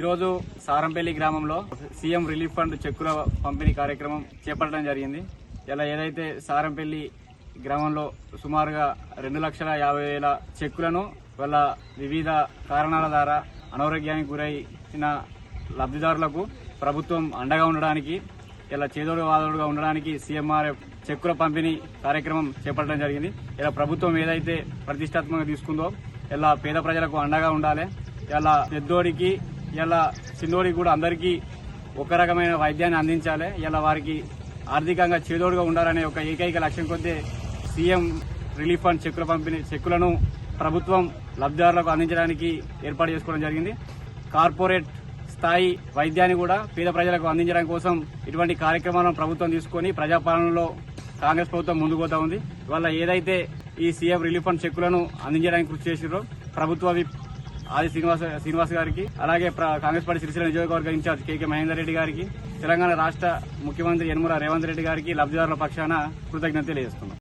ఈరోజు సారంపల్లి గ్రామంలో CM relief fund చెక్కుల పంపిణీ కార్యక్రమం చేపట్టడం జరిగింది. ఇలా ఏదైతే సారంపల్లి గ్రామంలో సుమారుగా రెండు లక్షల యాభై వేల చెక్కులను వాళ్ళ వివిధ కారణాల ద్వారా అనారోగ్యానికి గురైన లబ్ధిదారులకు ప్రభుత్వం అండగా ఉండడానికి ఇలా చేదోడు వాదోడుగా ఉండడానికి సీఎంఆర్ఎఫ్ చెక్కుల పంపిణీ కార్యక్రమం చేపట్టడం జరిగింది. ఇలా ప్రభుత్వం ఏదైతే ప్రతిష్టాత్మకంగా తీసుకుందో ఇలా పేద ప్రజలకు అండగా ఉండాలి. ఇలా పెద్దోడికి ఇలా చిన్నోడికి కూడా అందరికీ ఒక రకమైన వైద్యాన్ని అందించాలి. ఇలా వారికి ఆర్థికంగా చేదోడుగా ఉండాలనే ఒక ఏకైక లక్ష్యం కొద్దీ సీఎం రిలీఫ్ ఫండ్ చెక్కుల పంపిణీ చెక్కులను ప్రభుత్వం లబ్ధిదారులకు అందించడానికి ఏర్పాటు చేసుకోవడం జరిగింది. కార్పొరేట్ స్థాయి వైద్యాన్ని కూడా పేద ప్రజలకు అందించడం కోసం ఇటువంటి కార్యక్రమాలను ప్రభుత్వం తీసుకొని ప్రజాపాలనలో కాంగ్రెస్ ప్రభుత్వం ముందుకు పోతా ఉంది. ఇవాళ ఏదైతే ఈ సీఎం రిలీఫ్ ఫండ్ చెక్కులను అందించడానికి కృషి చేసిరో ప్రభుత్వ ఆది శ్రీనివాస శ్రీనివాస్ గారికి అలాగే కాంగ్రెస్ పార్టీ సిరిసిల్ల నియోజకవర్గ ఇన్ఛార్జ్ కేకే మహేందర్ రెడ్డి గారికి తెలంగాణ రాష్ట్ర ముఖ్యమంత్రి యనమల రేవంత్ రెడ్డి గారికి లబ్ధిదారుల పక్షాన కృతజ్ఞత తెలియజేస్తున్నాం.